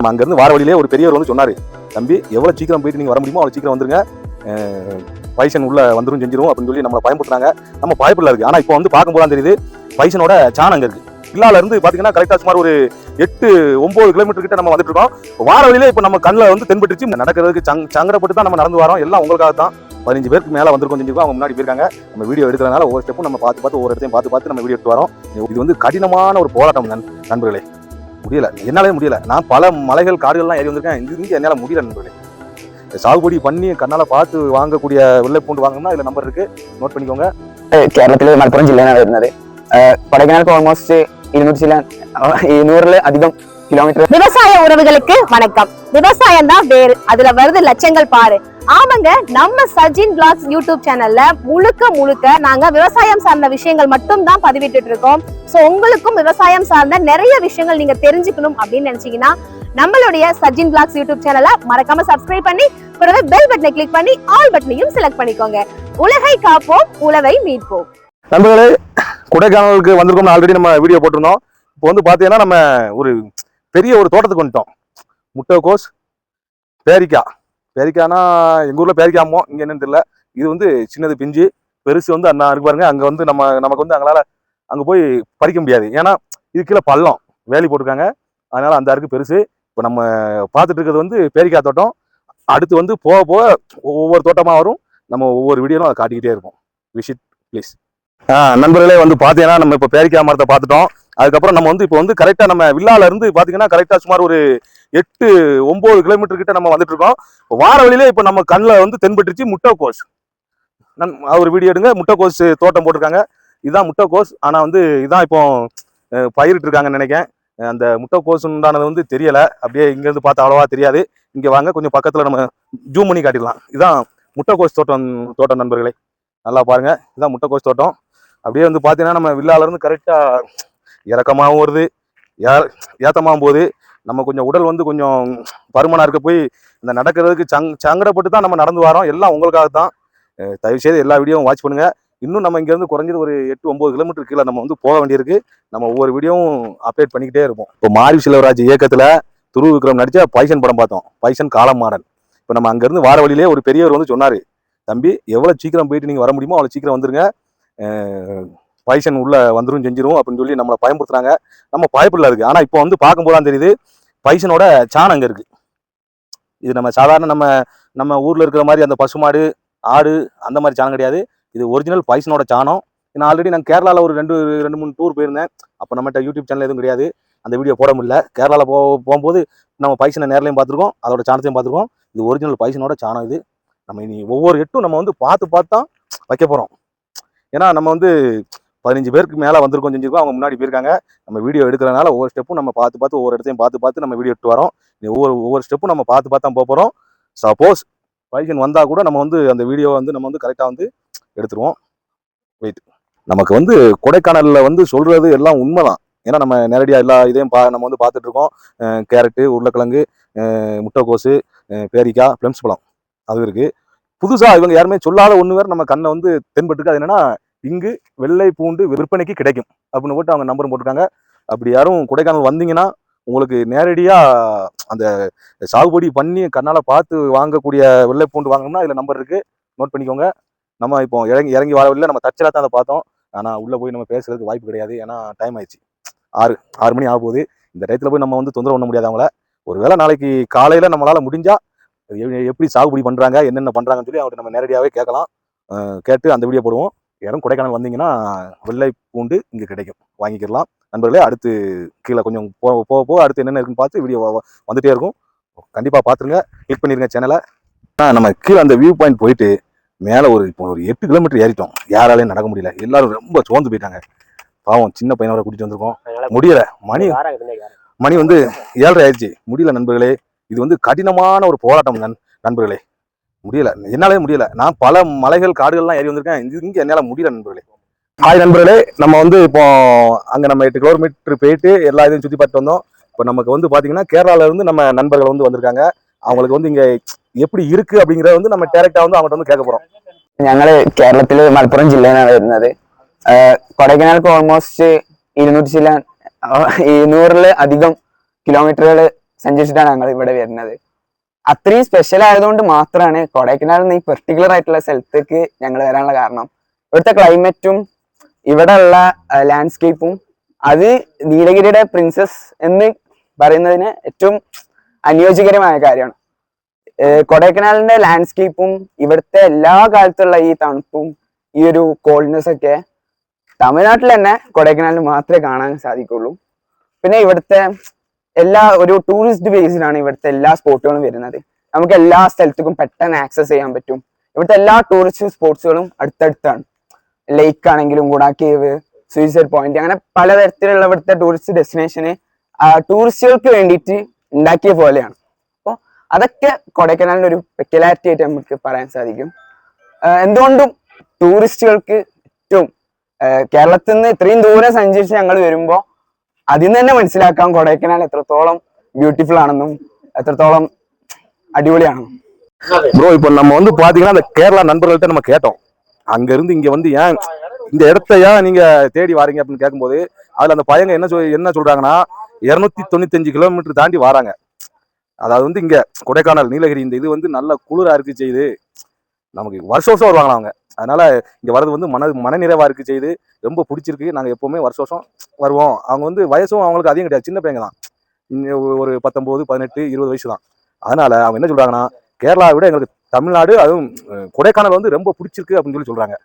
நம்ம அங்கேருந்து வார வழியிலே ஒரு பெரியவர் வந்து சொன்னார் தம்பி எவ்வளோ சீக்கிரம் போயிட்டு நீங்கள் வர முடியுமோ அவ்வளோ சீக்கிரம் வந்துருங்க. பைசன் உள்ள வந்துடும் செஞ்சிடும் அப்படின்னு சொல்லி நம்மளை பயன்படுத்துறாங்க நம்ம பயப்பில் இருக்குது ஆனால் இப்போ வந்து பார்க்கும்போது தெரியுது பைசனோட சாணம் அங்கே இருக்குது பில்லால இருந்து பார்த்தீங்கன்னா கரெக்டாக சுமார் ஒரு எட்டு ஒன்பது கிலோமீட்டர் கிட்ட நம்ம வந்துட்டு இருக்கோம். வார வழியிலே இப்போ நம்ம கண்ணில் வந்து தென்பட்டுச்சு நடக்கிறதுக்கு சங் சங்கடப்பட்டு தான் நம்ம நடந்து வரோம். எல்லாம் உங்களுக்காக தான். பதினஞ்சு பேருக்கு மேலே வந்திருக்கோம் செஞ்சிருக்கோம் அவங்க முன்னாடி போயிருக்காங்க. நம்ம வீடியோ எடுக்கிறதுனால ஒவ்வொரு ஸ்டெப்பும் நம்ம பார்த்து பார்த்து ஒவ்வொரு இடத்தையும் பார்த்து பார்த்து நம்ம வீடியோ எடுத்து வரோம். இது வந்து கடினமான ஒரு போராட்டம் நண்- நண்பர்களே. முடியல என்னாலே முடியல நான் பல மலைகள் காடுகள்லாம் ஏறி வந்திருக்கேன் இது இங்கே என்னால் முடியல நண்பர்களே இந்த சாகுபடி பண்ணி கண்ணால பார்த்து வாங்கக்கூடிய வெள்ளை பூண்டு வாங்கணும்னா இதுல நம்பர் இருக்கு நோட் பண்ணிக்கோங்க കേരളത്തിലെ മലപ്പുറം ജില്ലയാണ് വരുന്നത് ഏഹ് കൊടൈക്കനാൽക്ക് ഓൾമോസ്റ്റ് ഇരുന്നൂറ്റി ചില ഇരുന്നൂറില് അധികം കിലോമീറ്റർ விவசாய உறவுகளுக்கு வணக்கம் விவசாயம் தான் வேறு அதுல வருது லட்சங்கள் பாரு ஆமாங்க நம்ம சஜின் பிளாக்ஸ் யூடியூப் சேனல்ல முழுக்க முழுக்க நாங்க விவசாயம் சார்ந்த விஷயங்கள் மட்டும் தான் பதிவிட்டுட்டு இருக்கோம். சோ உங்களுக்கும் விவசாயம் சார்ந்த நிறைய விஷயங்கள் நீங்க தெரிஞ்சுக்கணும் அப்படின்னு நினைச்சீங்கன்னா நம்மளுடைய சஜின் பிளாக்ஸ் யூடியூப் சேனலை மறக்காம சப்ஸ்கிரைப் பண்ணி கூடவே பெல் பட்டனை கிளிக் பண்ணி ஆல் பட்டனையும் செலக்ட் பண்ணிக்கோங்க. உலகை காப்போம் உழவை மீட்போம். நண்பர்களே கொடைக்கானலுக்கு வந்திருக்கோம் ஆல்ரெடி நம்ம வீடியோ போட்டிருந்தோம். இப்போ வந்து பார்த்தீங்கன்னா நம்ம ஒரு பெரிய ஒரு தோட்டத்துக்கு வந்துட்டோம். முட்டைக்கோஸ் பேரிக்காய். பேரிக்காய்னா எங்கள் ஊரில் பேரிக்காமோ இங்கே என்னன்னு தெரியல. இது வந்து சின்னது பிஞ்சு பெருசு வந்து அண்ணா இருக்கு பாருங்க. அங்கே வந்து நம்ம நமக்கு வந்து அங்களால் அங்கே போய் பறிக்க முடியாது. ஏன்னா இது கீழே பள்ளம் வேலி போட்டிருக்காங்க. அதனால் அந்த அருக்கு பெருசு. இப்போ நம்ம பார்த்துட்டு இருக்கிறது வந்து பேரிக்காய் தோட்டம். அடுத்து வந்து போக போக ஒவ்வொரு தோட்டமாக வரும். நம்ம ஒவ்வொரு வீடியோலும் அதை காட்டிக்கிட்டே இருப்போம். விசிட் ப்ளீஸ் நண்பர்களே வந்து பார்த்தீங்கன்னா நம்ம இப்போ பேரிக்காய் மரத்தை பார்த்துட்டோம். அதுக்கப்புறம் நம்ம வந்து இப்போ வந்து கரெக்டாக நம்ம வில்லால இருந்து பார்த்தீங்கன்னா கரெக்டாக சுமார் ஒரு எட்டு ஒம்பது கிலோமீட்டர் கிட்ட நம்ம வந்துட்டு இருக்கோம். வார வழியிலே இப்போ நம்ம கண்ணில் வந்து தென்பட்டுருச்சு முட்டைக்கோஸ். நன் அவர் வீடியோ எடுங்க. முட்டைக்கோஸ் தோட்டம் போட்டிருக்காங்க. இதுதான் முட்டைக்கோஸ். ஆனால் வந்து இதான் இப்போ அஹ், பயிரிட்டு இருக்காங்கன்னு நினைக்கிறேன். அந்த முட்டைக்கோஸ் உண்டானது வந்து தெரியலை. அப்படியே இங்கேருந்து பார்த்தா அவ்வளோவா தெரியாது. இங்கே வாங்க. கொஞ்சம் பக்கத்தில் நம்ம ஜூம் பண்ணி காட்டிடலாம். இதுதான் முட்டைக்கோஸ் தோட்டம் தோட்டம் நண்பர்களே. நல்லா பாருங்கள் இதுதான் முட்டைக்கோஸ் தோட்டம். அப்படியே வந்து பார்த்தீங்கன்னா நம்ம வில்லாலேருந்து கரெக்டாக இறக்கமாகவும் வருது. ஏ ஏத்தமாகவும் போகுது. நம்ம கொஞ்சம் உடல் வந்து கொஞ்சம் பருமனாக இருக்க போய் இந்த நடக்கிறதுக்கு சங் சங்கடப்பட்டு தான் நம்ம நடந்து வரோம். எல்லாம் உங்களுக்காக தான் தயவுசெய்து தயவு செய்து எல்லா வீடியோவும் வாட்ச் பண்ணுங்கள் இன்னும் நம்ம இங்கேருந்து குறைஞ்சது ஒரு எட்டு ஒம்பது கிலோமீட்டர் கீழே நம்ம வந்து போக வேண்டியிருக்கு. நம்ம ஒவ்வொரு வீடியோவும் அப்டேட் பண்ணிக்கிட்டே இருப்போம். இப்போ மாரி செல்வராஜ் இயக்கத்தில் துரு விக்ரம் நடித்த பைசன் படம் பார்த்தோம். பைசன் காலம் மாடல் இப்போ நம்ம அங்கேருந்து வார வழியிலே ஒரு பெரியவர் வந்து சொன்னார் தம்பி எவ்வளோ சீக்கிரம் போயிட்டு நீங்கள் வர முடியுமோ அவ்வளோ சீக்கிரம் வந்துருங்க. பைசன் உள்ளே வந்துடும் செஞ்சிரும் அப்படின்னு சொல்லி நம்மளை பயன்படுத்துகிறாங்க நம்ம பயப்படல இருக்கு ஆனால் இப்போ வந்து பார்க்கும்போது தான் தெரியுது பைசனோட சாணம் அங்கே இருக்கு. இது நம்ம சாதாரண நம்ம நம்ம ஊரில் இருக்கிற மாதிரி அந்த பசுமாடு ஆடு அந்த மாதிரி சாணம் கிடையாது. இது ஒரிஜினல் பைசனோட சாணம். நான் ஆல்ரெடி நான் கேரளாவில் ஒரு ரெண்டு ரெண்டு மூணு டூர் போயிருந்தேன். அப்போ நம்மகிட்ட யூடியூப் சேனல் எதுவும் கிடையாது. அந்த வீடியோ போட முடியல. கேரளாவில் போ போகும்போது நம்ம பைசனை நேர்லையும் பார்த்துருக்கோம். அதோட சாணத்தையும் பார்த்துருக்கோம். இது ஒரிஜினல் பைசனோட சாணம் இது. நம்ம இனி ஒவ்வொரு எட்டும் நம்ம வந்து பார்த்து பார்த்து தான் வைக்க போகிறோம் ஏன்னா நம்ம வந்து பதினஞ்சு பேருக்கு மேலே வந்திருக்கோம் செஞ்சிருக்கோம். அவங்க முன்னாடி போயிருக்காங்க. நம்ம வீடியோ எடுக்கிறனால ஒவ்வொரு ஸ்டெப்பும் நம்ம பார்த்து பார்த்து ஒவ்வொரு இடத்தையும் பார்த்து பார்த்து நம்ம வீடியோ எடுத்து வரோம். ஒவ்வொரு ஒவ்வொரு ஸ்டெப்பும் நம்ம பார்த்து பார்த்து தான் போக போகிறோம் சப்போஸ் பைசன் வந்தால் கூட நம்ம வந்து அந்த வீடியோ வந்து நம்ம வந்து கரெக்டாக வந்து எடுத்துருவோம். வெயிட் நமக்கு வந்து கொடைக்கானலில் வந்து சொல்கிறது எல்லாம் உண்மை தான் ஏன்னா நம்ம நேரடியாக எல்லா இதையும் பா நம்ம வந்து பார்த்துட்ருக்கோம் கேரட்டு உருளைக்கிழங்கு முட்டைக்கோசு பேரிக்காய் பிளம்ஸ் பழம். அது இருக்குது புதுசாக இவங்க யாருமே சொல்லாத ஒன்று வேறு நம்ம கண்ணை வந்து தென்பட்டுருக்கு. அது என்னென்னா இங்கு வெள்ளை பூண்டு விற்பனைக்கு கிடைக்கும். அப்படின்னு போட்டு அவங்க நம்பர் போட்டிருக்காங்க. அப்படி யாரும் கொடைக்கானல் வந்தீங்கன்னா உங்களுக்கு நேரடியாக அந்த சாகுபடி பண்ணி கண்ணால் பார்த்து வாங்கக்கூடிய வெள்ளை பூண்டு வாங்கணும்னா இதில் நம்பர் இருக்குது நோட் பண்ணிக்கோங்க. நம்ம இப்போ இறங்கி இறங்கி வரவில்லை நம்ம தச்சலாக தான் அதை பார்த்தோம். ஆனால் உள்ளே போய் நம்ம பேசுறதுக்கு வாய்ப்பு கிடையாது. ஏன்னா டைம் ஆயிடுச்சு. ஆறு ஆறு மணி ஆக போகுது இந்த டயத்தில் போய் நம்ம வந்து தொந்தரவு பண்ண முடியாது அவங்கள. ஒருவேளை நாளைக்கு காலையில் நம்மளால் முடிஞ்சால் எப்படி சாகுபடி பண்ணுறாங்க என்னென்ன பண்ணுறாங்கன்னு சொல்லி அவங்கள்ட்ட நம்ம நேரடியாகவே கேட்கலாம். கேட்டு அந்த வீடியோ போடுவோம். யாரும் கொடைக்கானல் வந்தீங்கன்னா வெள்ளை பூண்டு இங்கே கிடைக்கும். வாங்கிக்கிடலாம். நண்பர்களே அடுத்து கீழே கொஞ்சம் போக போக போக அடுத்து என்னென்ன இருக்குன்னு பார்த்து வீடியோ வந்துட்டே இருக்கும். கண்டிப்பாக பார்த்துருங்க. கிளிக் பண்ணிருங்க சேனலை நம்ம கீழே அந்த வியூ பாயிண்ட் போயிட்டு மேலே ஒரு இப்போ ஒரு எட்டு கிலோமீட்டர் ஏறிட்டோம். யாராலையும் நடக்க முடியல. எல்லாரும் ரொம்ப சோர்ந்து போயிட்டாங்க. பாவம் சின்ன பையனை வர கூட்டிட்டு வந்திருக்கோம். முடியல. மணி மணி வந்து ஏழரை ஆயிடுச்சு. முடியல நண்பர்களே. இது வந்து கடினமான ஒரு போராட்டம் நண் நண்பர்களே. முடியல என்னாலே முடியல நான் பல மலைகள் காடுகள்லாம் ஏறி வந்திருக்கேன் இது இங்க என்னால முடியல நண்பர்களே ஹாய் நண்பர்களே நம்ம வந்து இப்போ அங்க நம்ம எட்டு கிலோமீட்டர் போயிட்டு எல்லா இதையும் சுத்தி பார்த்துட்டு வந்தோம் இப்போ நமக்கு வந்து பாத்தீங்கன்னா கேரளால இருந்து நம்ம நண்பர்கள் வந்து வந்திருக்காங்க அவங்களுக்கு வந்து இங்க எப்படி இருக்கு அப்படிங்கறத வந்து நம்ம டேரக்டா வந்து அவங்ககிட்ட வந்து கேட்க போறோம் ഞങ്ങള് കേരളത്തില് മലപ്പുറം ജില്ലയാണ് വരുന്നത് ഏഹ് കൊടൈക്കനാൽക്ക് ഓൾമോസ്റ്റ് ഇരുന്നൂറ്റി ചില ഇരുന്നൂറില് അധികം കിലോമീറ്ററുകൾ സഞ്ചരിച്ചിട്ടാണ് ഞങ്ങൾ ഇവിടെ വരുന്നത് അത്രയും സ്പെഷ്യൽ ആയതുകൊണ്ട് മാത്രമാണ് കൊടൈക്കനാൽ ഈ പെർട്ടിക്കുലർ ആയിട്ടുള്ള സ്ഥലത്തേക്ക് ഞങ്ങൾ വരാനുള്ള കാരണം. ഇവിടുത്തെ ക്ലൈമറ്റും ഇവിടെ ഉള്ള ലാൻഡ്സ്കേപ്പും അത് നീലഗിരിയുടെ പ്രിൻസസ് എന്ന് പറയുന്നതിന് ഏറ്റവും അനുയോജ്യകരമായ കാര്യമാണ്. കൊടൈക്കനാലിന്റെ ലാൻഡ്സ്കേപ്പും ഇവിടുത്തെ എല്ലാ കാലത്തുള്ള ഈ തണുപ്പും ഈ ഒരു കോൾഡ്നെസ് ഒക്കെ തമിഴ്നാട്ടിൽ തന്നെ കൊടൈക്കനാലിൽ മാത്രമേ കാണാൻ സാധിക്കുള്ളൂ. പിന്നെ ഇവിടുത്തെ എല്ലാ ഒരു ടൂറിസ്റ്റ് ബേസിലാണ് ഇവിടുത്തെ എല്ലാ സ്പോട്ടുകളും വരുന്നത്. നമുക്ക് എല്ലാ സ്ഥലത്തേക്കും പെട്ടെന്ന് ആക്സസ് ചെയ്യാൻ പറ്റും. ഇവിടുത്തെ എല്ലാ ടൂറിസ്റ്റ് സ്പോട്സുകളും അടുത്തടുത്താണ്. ലേക്ക് ആണെങ്കിലും ഗുണ കേവ് സൂയിസൈഡ് പോയിന്റ് അങ്ങനെ പലതരത്തിലുള്ള ഇവിടുത്തെ ടൂറിസ്റ്റ് ഡെസ്റ്റിനേഷന് ടൂറിസ്റ്റുകൾക്ക് വേണ്ടിയിട്ട് ഉണ്ടാക്കിയ പോലെയാണ്. അപ്പോൾ അതൊക്കെ കൊടൈക്കനാലിന്റെ ഒരു പെക്യുലാരിറ്റി ആയിട്ട് നമുക്ക് പറയാൻ സാധിക്കും. എന്തുകൊണ്ടും ടൂറിസ്റ്റുകൾക്ക് ഏറ്റവും കേരളത്തിൽ നിന്ന് ഇത്രയും ദൂരം സഞ്ചരിച്ച് ഞങ്ങൾ വരുമ്പോൾ അതിൽ നിന്ന് തന്നെ മനസ്സിലാക്കാം കൊടൈക്കനാൽ എത്രത്തോളം ബ്യൂട്ടിഫുൾ ആണെന്നും എത്രത്തോളം அடிப்படையானது ப்ரோ இப்போ நம்ம வந்து பாத்தீங்கன்னா அந்த கேரளா நண்பர்கள்ட்ட நம்ம கேட்டோம் அங்க இருந்து இங்க வந்து ஏன் இந்த இடத்த ஏன் நீங்க தேடி வாரீங்க அப்படின்னு கேட்கும்போது அதுல அந்த பையங்க என்ன சொல் என்ன சொல்றாங்கன்னா இருநூத்தி தொண்ணூத்தஞ்சு கிலோமீட்டர் தாண்டி வராங்க அதாவது வந்து இங்க கொடைக்கானல் நீலகிரி இந்த இது வந்து நல்ல குளிரா இருக்கு செய்யுது நமக்கு வருஷம் வருஷம் வருவாங்களா அவங்க. அதனால இங்க வர்றது வந்து மன மனநிறைவா இருக்கு செய்து ரொம்ப பிடிச்சிருக்கு. நாங்க எப்பவுமே வருஷம் வருஷம் வருவோம். அவங்க வந்து வயசும் அவங்களுக்கு அதிகம் கிடையாது. சின்ன பையங்க தான். ஒரு பத்தொன்பது பதினெட்டு இருபது வயசு தான். அதனால அவங்க என்ன சொல்றாங்கன்னா கேரளாவை விட எங்களுக்கு தமிழ்நாடு அதுவும் கொடைக்கானல் வந்து ரொம்ப பிடிச்சிருக்கு அப்படின்னு சொல்லி சொல்றாங்க.